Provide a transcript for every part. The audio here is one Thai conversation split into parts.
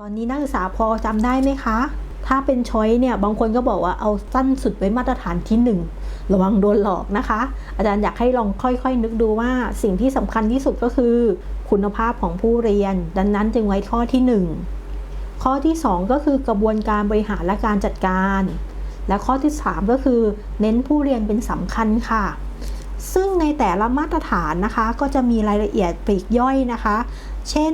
ตอนนี้นักศึกษาพอจำได้ไหมคะ ถ้าเป็นช้อยเนี่ยบางคนก็บอกว่าเอาสั้นสุดไว้มาตรฐานที่ 1 ระวังโดนหลอกนะคะ อาจารย์อยากให้ลองค่อยๆ นึกดูว่าสิ่งที่สำคัญที่สุดก็คือ คุณภาพของผู้เรียน ดังนั้นจึงไว้ข้อที่ 1 ข้อที่ 2 ก็คือกระบวนการบริหารและการจัดการ และข้อที่ 3 ก็คือ เน้นผู้เรียนเป็นสำคัญค่ะซึ่งในแต่ละมาตรฐานนะคะ ก็จะมีรายละเอียดปลีกย่อยนะคะ เช่น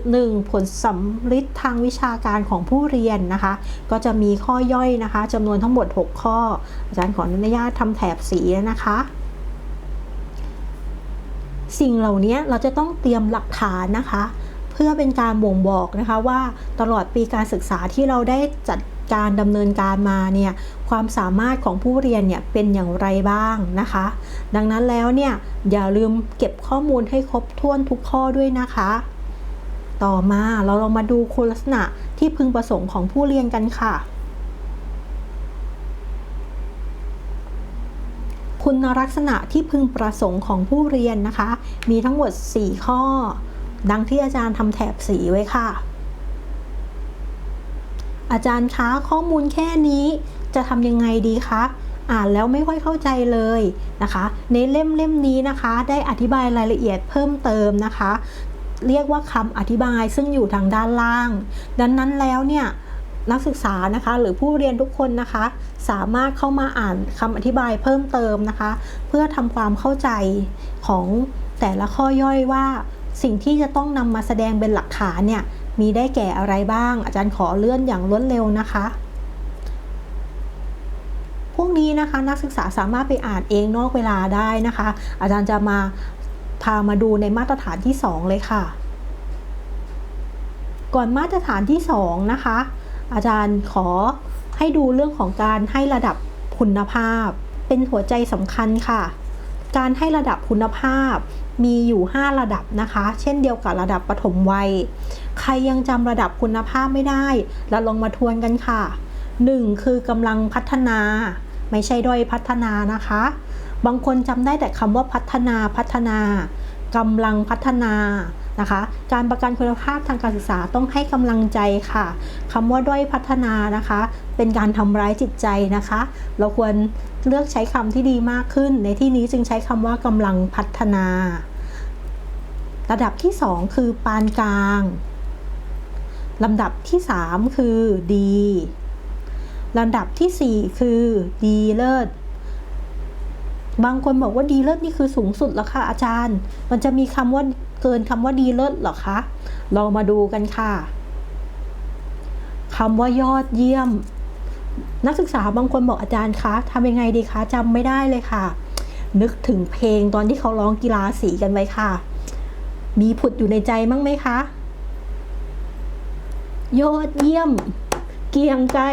1.1 ผลสำลิดทางวิชาการของผู้เรียนนะคะ ก็จะมีข้อย่อยนะคะจำนวนทั้งหมด 6 ข้อ อาจารย์ขออนุญาตทำแถบสีนะคะ สิ่งเหล่านี้เราจะต้องเตรียมหลักฐานนะคะ พื่อเป็นการบ่งบอกนะคะว่าตลอดปีการศึกษาที่เราได้จัดการดำเนินการมาเนี่ยความสามารถของผู้เรียนเนี่ยเป็นอย่างไรบ้างนะคะ ดังนั้นแล้วเนี่ยอย่าลืมเก็บข้อมูลให้ครบถ้วนทุกข้อด้วยนะคะ ต่อมาเราลองมาดูคุณลักษณะที่พึงประสงค์ของผู้เรียนกันค่ะ คุณลักษณะที่พึงประสงค์ของผู้เรียนนะคะ มีทั้งหมด 4 ข้อ ดังที่อาจารย์ทำแถบสีไว้ค่ะ อาจารย์คะข้อมูลแค่นี้จะทำยังไงดีคะอ่านแล้วไม่ค่อยเข้าใจเลยนะคะ ในเล่มเล่มนี้นะคะ ได้อธิบายรายละเอียดเพิ่มเติมนะคะ เรียกว่าคำอธิบายซึ่งอยู่ทางด้านล่าง ดังนั้นแล้วเนี่ยนักศึกษานะคะหรือผู้เรียนทุกคนนะคะ สามารถเข้ามาอ่านคำอธิบายเพิ่มเติมนะคะ เพื่อทำความเข้าใจของแต่ละข้อย่อยว่า สิ่งที่จะต้องนำมาแสดงเป็นหลักฐานเนี่ยมีได้แก่อะไรบ้าง อาจารย์ขอเลื่อนอย่างรวดเร็วนะคะ พวกนี้นะคะนักศึกษาสามารถไปอ่านเองนอกเวลาได้นะคะ อาจารย์จะมาพามาดูในมาตรฐานที่ 2 เลยค่ะ ก่อนมาตรฐานที่ 2 นะคะ อาจารย์ขอให้ดูเรื่องของการให้ระดับคุณภาพ เป็นหัวใจสำคัญค่ะ การให้ระดับคุณภาพ มีอยู่ 5 ระดับนะคะ เช่นเดียวกับระดับปฐมวัย ใครยังจำระดับคุณภาพไม่ได้ เราลองมาทวนกันค่ะ 1. คือกำลังพัฒนา ไม่ใช่ด้อยพัฒนานะคะ บางคนจำได้แต่คำว่าพัฒนาพัฒนากำลังพัฒนา นะคะ การประกันคุณภาพทางการศึกษาต้องให้กำลังใจค่ะคำว่าด้อยพัฒนานะคะ เป็นการทำร้ายจิตใจนะคะ เราควรเลือกใช้คำที่ดีมากขึ้น ในที่นี้จึงใช้คำว่ากำลังพัฒนา ระดับที่ 2 คือปานกลางลำดับที่ 3 คือดีลำดับที่ 4 คือดีเลิศ บางคนบอกว่าดีเลิศนี่คือสูงสุดแล้วค่ะอาจารย์ มันจะมีคำว่า เกินคำว่าดีเลิศหรอคะเรามาดูกันค่ะคำว่ายอดเยี่ยม นักศึกษาบางคนบอกอาจารย์คะทำยังไงดีคะจำไม่ได้เลยค่ะ นึกถึงเพลงตอนที่เขาร้องกีฬาสีกันไว้ค่ะ มีผุดอยู่ในใจมั้งไหมคะยอดเยี่ยม เกียงไกร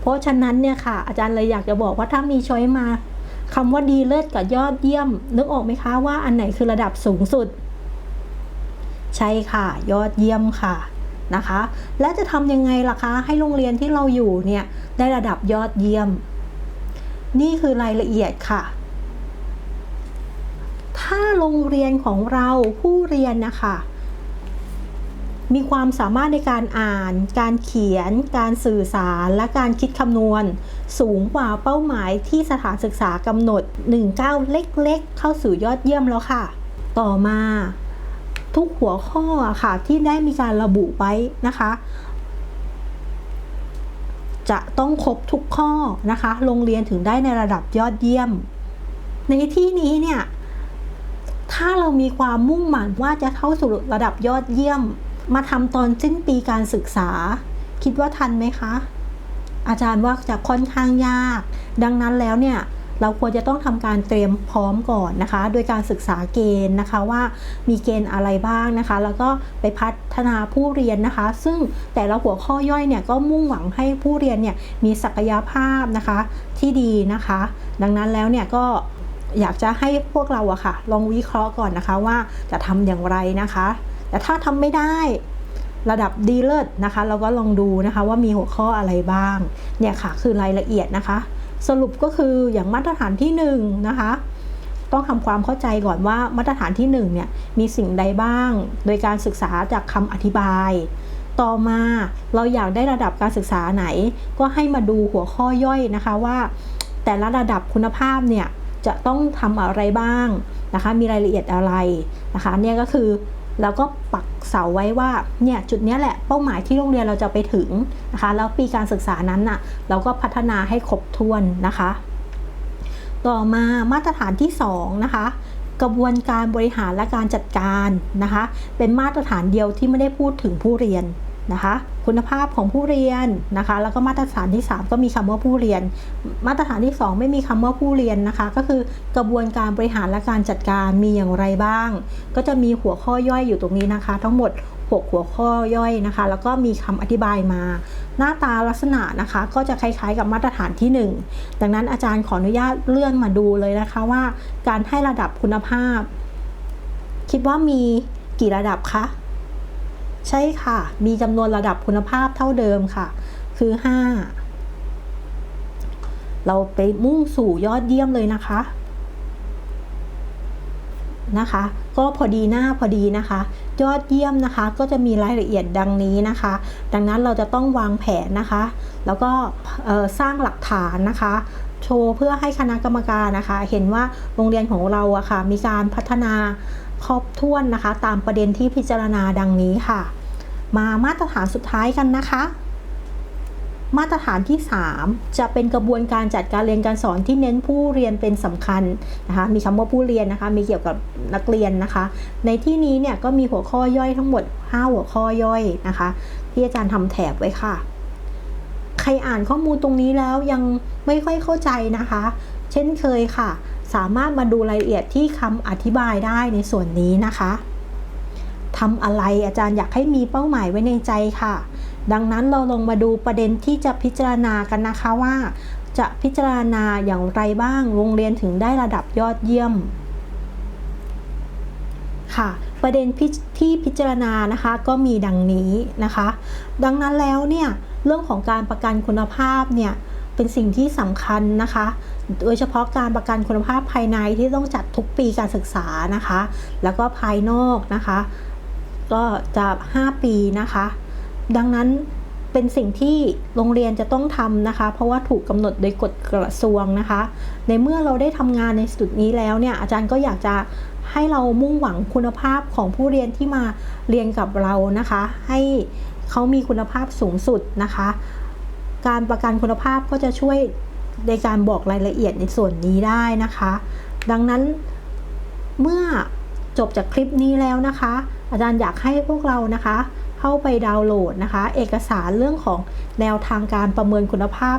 เพราะฉะนั้นเนี่ยค่ะ อาจารย์เลยอยากจะบอกว่าถ้ามีช้อยมาคำว่าดีเลิศกับยอดเยี่ยม นึกออกไหมคะว่าอันไหนคือระดับสูงสุด ใช่ค่ะ ยอดเยี่ยมค่ะนะคะ และจะทำยังไงล่ะคะ ให้โรงเรียนที่เราอยู่เนี่ยได้ระดับยอดเยี่ยม นี่คือรายละเอียดค่ะ ถ้าโรงเรียนของเราผู้เรียนนะคะมีความสามารถในการอ่าน การเขียน การสื่อสาร และการคิดคำนวณ สูงกว่าเป้าหมายที่สถานศึกษากำหนด1ก้าวเล็กๆ เข้าสู่ยอดเยี่ยมแล้วค่ะ ต่อมา ทุกหัวข้อค่ะ ที่ได้มีการระบุไว้นะคะ จะต้องครบทุกข้อนะคะ โรงเรียนถึงได้ในระดับยอดเยี่ยม ในที่นี้เนี่ยถ้าเรามีความมุ่งหมั่นว่าจะเข้าสู่ระดับยอดเยี่ยม มาทำตอนสิ้นปีการศึกษา คิดว่าทันไหมคะ อาจารย์ว่าจะค่อนข้างยาก ดังนั้นแล้วเนี่ย เราควรจะต้องทำการเตรียมพร้อมก่อนนะคะ โดยการศึกษาเกณฑ์นะคะว่ามีเกณฑ์อะไรบ้างนะคะ แล้วก็ไปพัฒนาผู้เรียนนะคะ ซึ่งแต่ละหัวข้อย่อยเนี่ยก็มุ่งหวังให้ผู้เรียนเนี่ยมีศักยภาพนะคะที่ดีนะคะ ดังนั้นแล้วเนี่ยก็อยากจะให้พวกเราอะค่ะ ลองวิเคราะห์ก่อนนะคะว่าจะทำอย่างไรนะคะ แต่ถ้าทำไม่ได้ระดับดีเลิศนะคะ เราก็ลองดูนะคะว่ามีหัวข้ออะไรบ้าง เนี่ยค่ะคือรายละเอียดนะคะ สรุปก็คืออย่างมาตรฐานที่1นนะคะต้องทำความเข้าใจก่อนว่ามาตรฐานที่1เนี่ยมีสิ่งใดบ้าง โดยการศึกษาจากคำอธิบาย ต่อมาเราอยากได้ระดับการศึกษาไหน ก็ให้มาดูหัวข้อย่อยนะคะว่า แต่ละระดับคุณภาพเนี่ยจะต้องทำอะไรบ้างนะคะ มีรายละเอียดอะไรนะคะเนี่ยก็คือเราก็ปัก เสาไว้ว่าเนี่ยจุดนี้แหละเป้าหมายที่โรงเรียนเราจะไปถึงนะคะแล้วปีการศึกษานั้นน่ะเราก็พัฒนาให้ครบถ้วนนะคะ ต่อมามาตรฐานที่2นะคะกระบวนการบริหารและการจัดการนะคะ เป็นมาตรฐานเดียวที่ไม่ได้พูดถึงผู้เรียน นะคะ คุณภาพของผู้เรียนนะคะ แล้วก็มาตรฐานที่ 3 ก็มีคำว่าผู้เรียน มาตรฐานที่ 2 ไม่มีคำว่าผู้เรียนนะคะ ก็คือกระบวนการบริหารและการจัดการมีอย่างไรบ้าง ก็จะมีหัวข้อย่อยอยู่ตรงนี้นะคะ ทั้งหมด 6 หัวข้อย่อยนะคะ แล้วก็มีคำอธิบายมา หน้าตาลักษณะนะคะ ก็จะคล้ายๆกับมาตรฐานที่ 1 ดังนั้นอาจารย์ขออนุญาตเลื่อนมาดูเลยนะคะว่า การให้ระดับคุณภาพ คิดว่ามีกี่ระดับคะ ใช่ค่ะ มีจำนวนระดับคุณภาพเท่าเดิมค่ะ คือ 5 เราไปมุ่งสู่ยอดเยี่ยมเลยนะคะนะคะ ก็พอดีหน้าพอดีนะคะ ยอดเยี่ยมนะคะ ก็จะมีรายละเอียดดังนี้นะคะ ดังนั้นเราจะต้องวางแผนนะคะ แล้วก็สร้างหลักฐานนะคะโชว์เพื่อให้คณะกรรมการนะคะ เห็นว่าโรงเรียนของเราอะค่ะ มีการพัฒนาครอบถ้วนนะคะ ตามประเด็นที่พิจารณาดังนี้ค่ะ มามาตรฐานสุดท้ายกันนะคะ มาตรฐานที่ 3 จะเป็นกระบวนการจัดการเรียนการสอนที่เน้นผู้เรียนเป็นสำคัญนะคะ มีคำว่าผู้เรียนนะคะ มีเกี่ยวกับนักเรียนนะคะ ในที่นี้เนี่ยก็มีหัวข้อย่อยทั้งหมด 5 หัวข้อย่อยนะคะ ที่อาจารย์ทำแถบไว้ค่ะ ใครอ่านข้อมูลตรงนี้แล้วยังไม่ค่อยเข้าใจนะคะ เช่นเคยค่ะ สามารถมาดูรายละเอียดที่คำอธิบายได้ในส่วนนี้นะคะ ทำอะไรอาจารย์อยากให้มีเป้าหมายไว้ในใจค่ะ ดังนั้นเราลงมาดูประเด็นที่จะพิจารณากันนะคะว่า จะพิจารณาอย่างไรบ้างโรงเรียนถึงได้ระดับยอดเยี่ยม ค่ะ ประเด็นที่พิจารณานะคะก็มีดังนี้นะคะ ดังนั้นแล้วเนี่ยเรื่องของการประกันคุณภาพเนี่ยเป็นสิ่งที่สำคัญนะคะ โดยเฉพาะการประกันคุณภาพภายในที่ต้องจัดทุกปีการศึกษานะคะ แล้วก็ภายนอกนะคะ ก็จะ 5 ปีนะคะ ดังนั้นเป็นสิ่งที่โรงเรียนจะต้องทำนะคะ เพราะว่าถูกกำหนดโดยกฎกระทรวงนะคะ ในเมื่อเราได้ทำงานในจุดนี้แล้วเนี่ยอาจารย์ก็อยากจะให้เรามุ่งหวังคุณภาพของผู้เรียนที่มาเรียนกับเรานะคะ ให้เขามีคุณภาพสูงสุดนะคะ การประกันคุณภาพก็จะช่วยในการบอกรายละเอียดในส่วนนี้ได้นะคะ ดังนั้นเมื่อจบจากคลิปนี้แล้วนะคะ อาจารย์อยากให้พวกเรานะคะ เข้าไปดาวน์โหลดนะคะ เอกสารเรื่องของแนวทางการประเมินคุณภาพ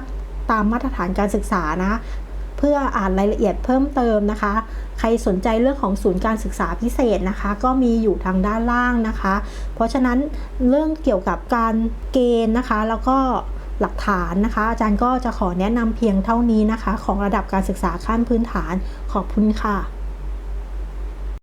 ตามมาตรฐานการศึกษานะเพื่ออ่านรายละเอียดเพิ่มเติมนะคะ ใครสนใจเรื่องของศูนย์การศึกษาพิเศษนะคะ ก็มีอยู่ทางด้านล่างนะคะ เพราะฉะนั้นเรื่องเกี่ยวกับการเกณฑ์นะคะ แล้วก็หลักฐานนะคะ อาจารย์ก็จะขอแนะนำเพียงเท่านี้นะคะ ของระดับการศึกษาขั้นพื้นฐานขอบคุณค่ะ